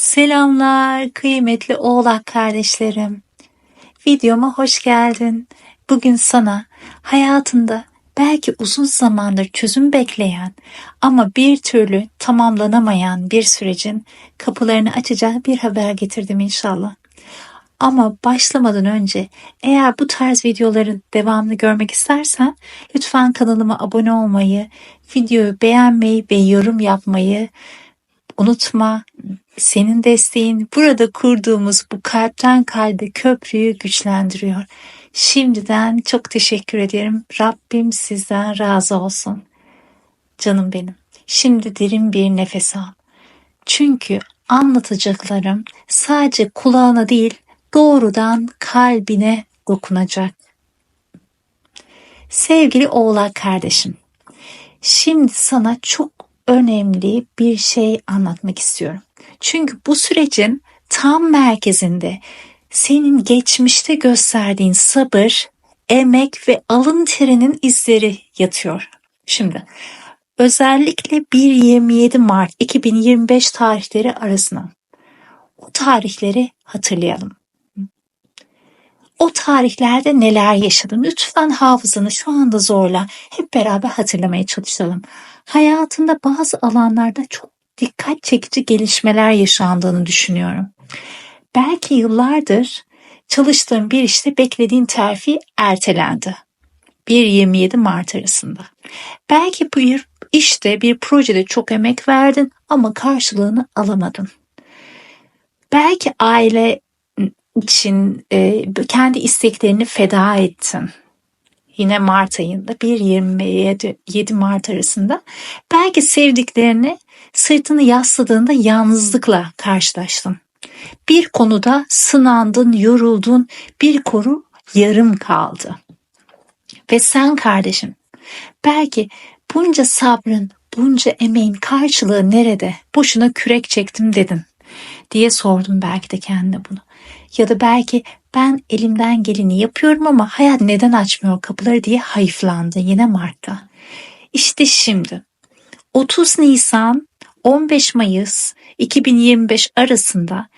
Selamlar kıymetli oğlak kardeşlerim. Videoma hoş geldin. Bugün sana hayatında belki uzun zamandır çözüm bekleyen ama bir türlü tamamlanamayan bir sürecin kapılarını açacağı bir haber getirdim inşallah. Ama başlamadan önce eğer bu tarz videoların devamını görmek istersen lütfen kanalıma abone olmayı, videoyu beğenmeyi ve yorum yapmayı unutma. Senin desteğin burada kurduğumuz bu kalpten kalbe köprüyü güçlendiriyor. Şimdiden çok teşekkür ederim. Rabbim sizden razı olsun. Canım benim. Şimdi derin bir nefes al. Çünkü anlatacaklarım sadece kulağına değil doğrudan kalbine dokunacak. Sevgili oğlak kardeşim, şimdi sana çok önemli bir şey anlatmak istiyorum. Çünkü bu sürecin tam merkezinde senin geçmişte gösterdiğin sabır, emek ve alın terinin izleri yatıyor. Şimdi özellikle 1-27 Mart 2025 tarihleri arasına o tarihleri hatırlayalım. O tarihlerde neler yaşadın? Lütfen hafızanı şu anda zorla. Hep beraber hatırlamaya çalışalım. Hayatında bazı alanlarda çok dikkat çekici gelişmeler yaşandığını düşünüyorum. Belki yıllardır çalıştığın bir işte beklediğin terfi ertelendi. 1-27 Mart arasında. Belki bir işte bir projede çok emek verdin ama karşılığını alamadın. Belki aile için e, kendi isteklerini feda ettin. Yine Mart ayında 1-27 Mart arasında belki sevdiklerini sırtını yasladığında yalnızlıkla karşılaştın. Bir konuda sınandın, yoruldun, bir koru yarım kaldı. Ve sen kardeşim belki bunca sabrın, bunca emeğin karşılığı nerede? Boşuna kürek çektim dedin diye sordum belki de kendine bunu. Ya da belki ben elimden geleni yapıyorum ama hayat neden açmıyor kapıları diye hayıflandı yine Mart'ta. İşte şimdi 30 Nisan 15 Mayıs 2025 arasında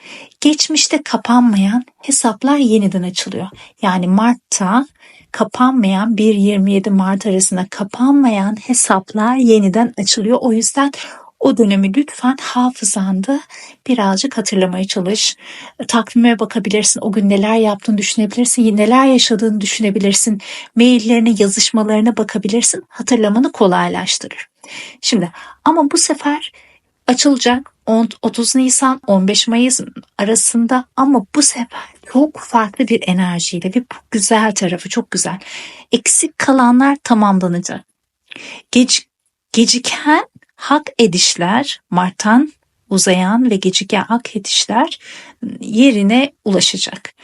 geçmişte kapanmayan hesaplar yeniden açılıyor. Yani Mart'ta kapanmayan 1-27 Mart arasında kapanmayan hesaplar yeniden açılıyor. O yüzden o dönemi lütfen hafızanda birazcık hatırlamaya çalış. Takvime bakabilirsin. O gün neler yaptığını düşünebilirsin. Neler yaşadığını düşünebilirsin. Maillerine, yazışmalarına bakabilirsin. Hatırlamanı kolaylaştırır. Şimdi ama bu sefer açılacak 30 Nisan 15 Mayıs arasında ama bu sefer çok farklı bir enerjiyle ve bu güzel tarafı çok güzel. Eksik kalanlar tamamlanacak. Geç, geciken hak edişler Mart'tan uzayan ve geciken hak edişler yerine ulaşacak.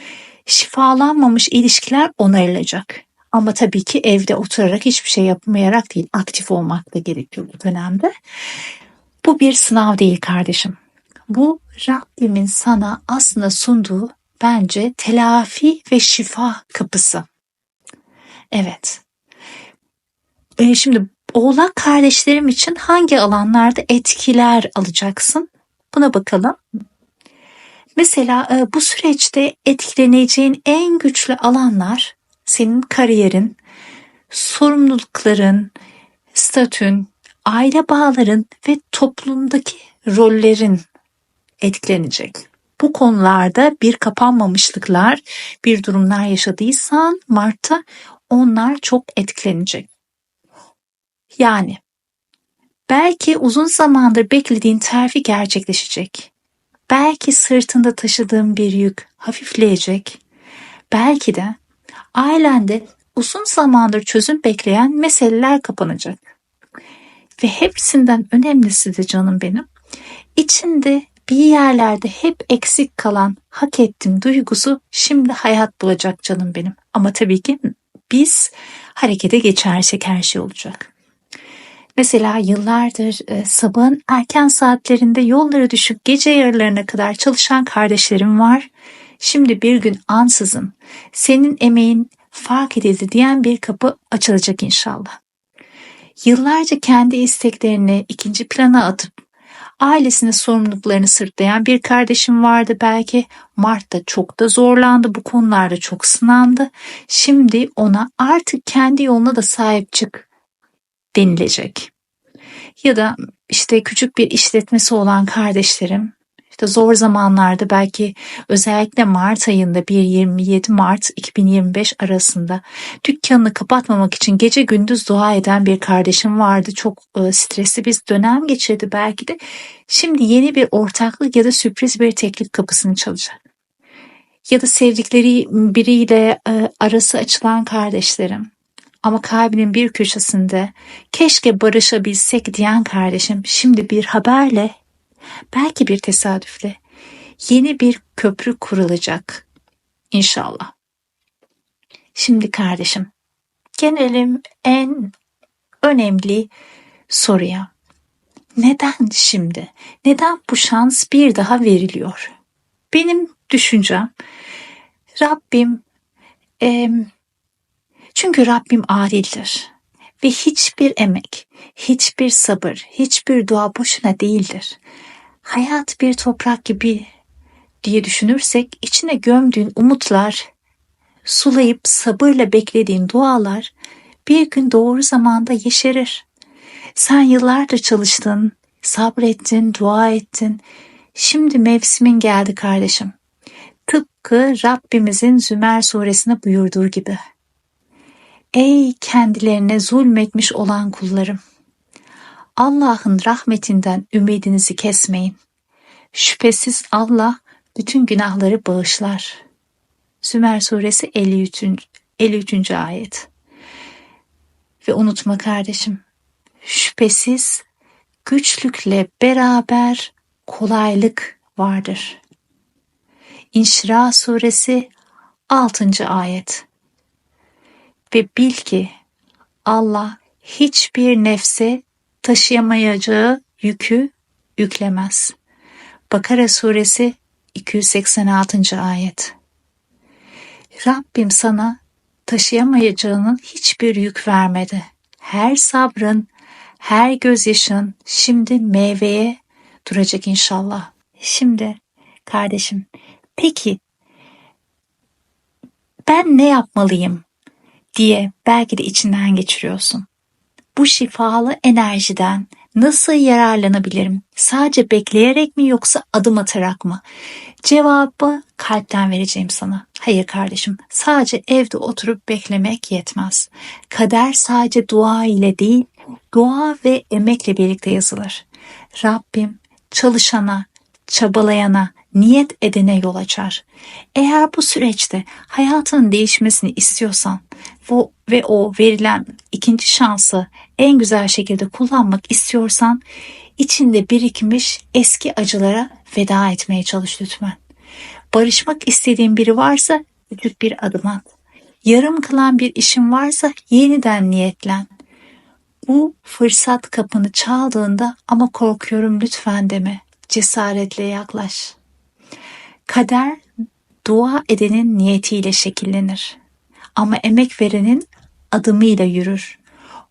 Şifalanmamış ilişkiler onarılacak. Ama tabii ki evde oturarak hiçbir şey yapmayarak değil, aktif olmak da gerekiyor bu dönemde. Bu bir sınav değil kardeşim. Bu Rabbimin sana aslında sunduğu bence telafi ve şifa kapısı. Evet. E şimdi oğlak kardeşlerim için hangi alanlarda etkiler alacaksın? Buna bakalım. Mesela e, bu süreçte etkileneceğin en güçlü alanlar senin kariyerin, sorumlulukların, statün, aile bağların ve toplumdaki rollerin etkilenecek. Bu konularda bir kapanmamışlıklar, bir durumlar yaşadıysan Mart'ta onlar çok etkilenecek. Yani belki uzun zamandır beklediğin terfi gerçekleşecek. Belki sırtında taşıdığın bir yük hafifleyecek. Belki de ailende uzun zamandır çözüm bekleyen meseleler kapanacak. Ve hepsinden önemlisi de canım benim, içinde bir yerlerde hep eksik kalan hak ettim duygusu şimdi hayat bulacak canım benim. Ama tabii ki biz harekete geçersek her şey olacak. Mesela yıllardır e, sabahın erken saatlerinde yolları düşük gece yarılarına kadar çalışan kardeşlerim var. Şimdi bir gün ansızın senin emeğin fark edildi diyen bir kapı açılacak inşallah. Yıllarca kendi isteklerini ikinci plana atıp Ailesine sorumluluklarını sırtlayan bir kardeşim vardı belki. Mart'ta çok da zorlandı bu konularda çok sınandı. Şimdi ona artık kendi yoluna da sahip çık denilecek. Ya da işte küçük bir işletmesi olan kardeşlerim işte zor zamanlarda belki özellikle Mart ayında 1-27 Mart 2025 arasında dükkanını kapatmamak için gece gündüz dua eden bir kardeşim vardı. Çok e, stresli bir dönem geçirdi belki de. Şimdi yeni bir ortaklık ya da sürpriz bir teklif kapısını çalacak. Ya da sevdikleri biriyle e, arası açılan kardeşlerim ama kalbinin bir köşesinde keşke barışabilsek diyen kardeşim şimdi bir haberle belki bir tesadüfle yeni bir köprü kurulacak inşallah. Şimdi kardeşim gelelim en önemli soruya. Neden şimdi? Neden bu şans bir daha veriliyor? Benim düşüncem Rabbim e, çünkü Rabbim adildir ve hiçbir emek, hiçbir sabır, hiçbir dua boşuna değildir. Hayat bir toprak gibi diye düşünürsek içine gömdüğün umutlar, sulayıp sabırla beklediğin dualar bir gün doğru zamanda yeşerir. Sen yıllardır çalıştın, sabrettin, dua ettin. Şimdi mevsimin geldi kardeşim. Tıpkı Rabbimizin Zümer suresine buyurduğu gibi. Ey kendilerine zulmetmiş olan kullarım! Allah'ın rahmetinden ümidinizi kesmeyin. Şüphesiz Allah bütün günahları bağışlar. Sümer suresi 53. 53. ayet. Ve unutma kardeşim, şüphesiz güçlükle beraber kolaylık vardır. İnşira suresi 6. ayet. Ve bil ki Allah hiçbir nefse taşıyamayacağı yükü yüklemez. Bakara suresi 286. ayet. Rabbim sana taşıyamayacağının hiçbir yük vermedi. Her sabrın, her gözyaşın şimdi meyveye duracak inşallah. Şimdi kardeşim, peki ben ne yapmalıyım diye belki de içinden geçiriyorsun bu şifalı enerjiden nasıl yararlanabilirim? Sadece bekleyerek mi yoksa adım atarak mı? Cevabı kalpten vereceğim sana. Hayır kardeşim, sadece evde oturup beklemek yetmez. Kader sadece dua ile değil, dua ve emekle birlikte yazılır. Rabbim çalışana, çabalayana, niyet edene yol açar. Eğer bu süreçte hayatının değişmesini istiyorsan bu ve o verilen ikinci şansı en güzel şekilde kullanmak istiyorsan içinde birikmiş eski acılara veda etmeye çalış lütfen. Barışmak istediğin biri varsa küçük bir adım at. Yarım kalan bir işin varsa yeniden niyetlen. Bu fırsat kapını çaldığında ama korkuyorum lütfen deme. Cesaretle yaklaş. Kader dua edenin niyetiyle şekillenir. Ama emek verenin adımıyla yürür.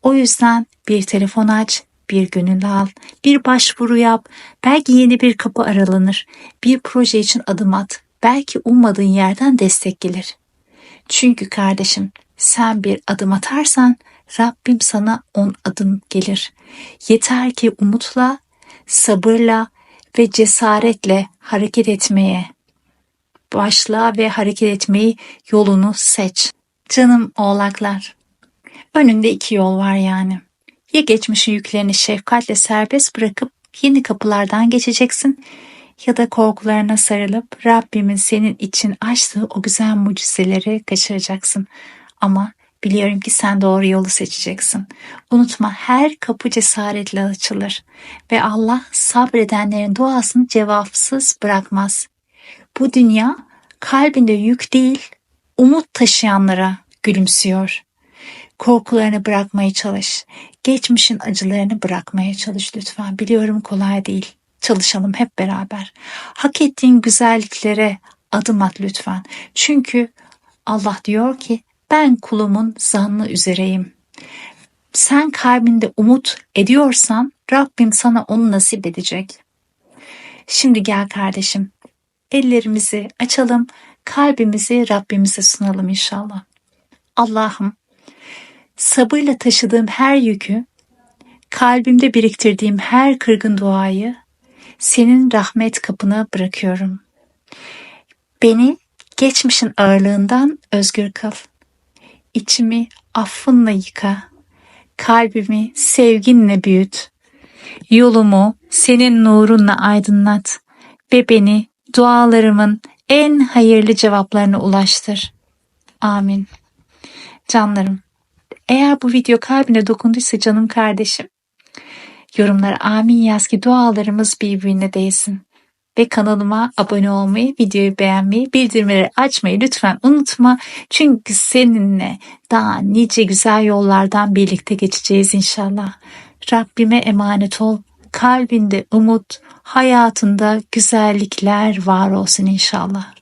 O yüzden bir telefon aç, bir gönül al, bir başvuru yap, belki yeni bir kapı aralanır, bir proje için adım at, belki ummadığın yerden destek gelir. Çünkü kardeşim sen bir adım atarsan Rabbim sana on adım gelir. Yeter ki umutla, sabırla ve cesaretle hareket etmeye başla ve hareket etmeyi yolunu seç. Canım oğlaklar. Önünde iki yol var yani. Ya geçmişin yüklerini şefkatle serbest bırakıp yeni kapılardan geçeceksin ya da korkularına sarılıp Rabbimin senin için açtığı o güzel mucizeleri kaçıracaksın. Ama biliyorum ki sen doğru yolu seçeceksin. Unutma her kapı cesaretle açılır ve Allah sabredenlerin duasını cevapsız bırakmaz. Bu dünya kalbinde yük değil, umut taşıyanlara gülümsüyor. Korkularını bırakmaya çalış. Geçmişin acılarını bırakmaya çalış lütfen. Biliyorum kolay değil. Çalışalım hep beraber. Hak ettiğin güzelliklere adım at lütfen. Çünkü Allah diyor ki ben kulumun zannı üzereyim. Sen kalbinde umut ediyorsan Rabbim sana onu nasip edecek. Şimdi gel kardeşim. Ellerimizi açalım, kalbimizi Rabbimize sunalım inşallah. Allah'ım, sabırla taşıdığım her yükü, kalbimde biriktirdiğim her kırgın duayı senin rahmet kapına bırakıyorum. Beni geçmişin ağırlığından özgür kıl. İçimi affınla yıka. Kalbimi sevginle büyüt. Yolumu senin nurunla aydınlat ve beni dualarımın en hayırlı cevaplarına ulaştır. Amin. Canlarım, eğer bu video kalbine dokunduysa canım kardeşim, yorumlara amin yaz ki dualarımız birbirine değsin. Ve kanalıma abone olmayı, videoyu beğenmeyi, bildirimleri açmayı lütfen unutma. Çünkü seninle daha nice güzel yollardan birlikte geçeceğiz inşallah. Rabbime emanet ol. Kalbinde umut, hayatında güzellikler var olsun inşallah.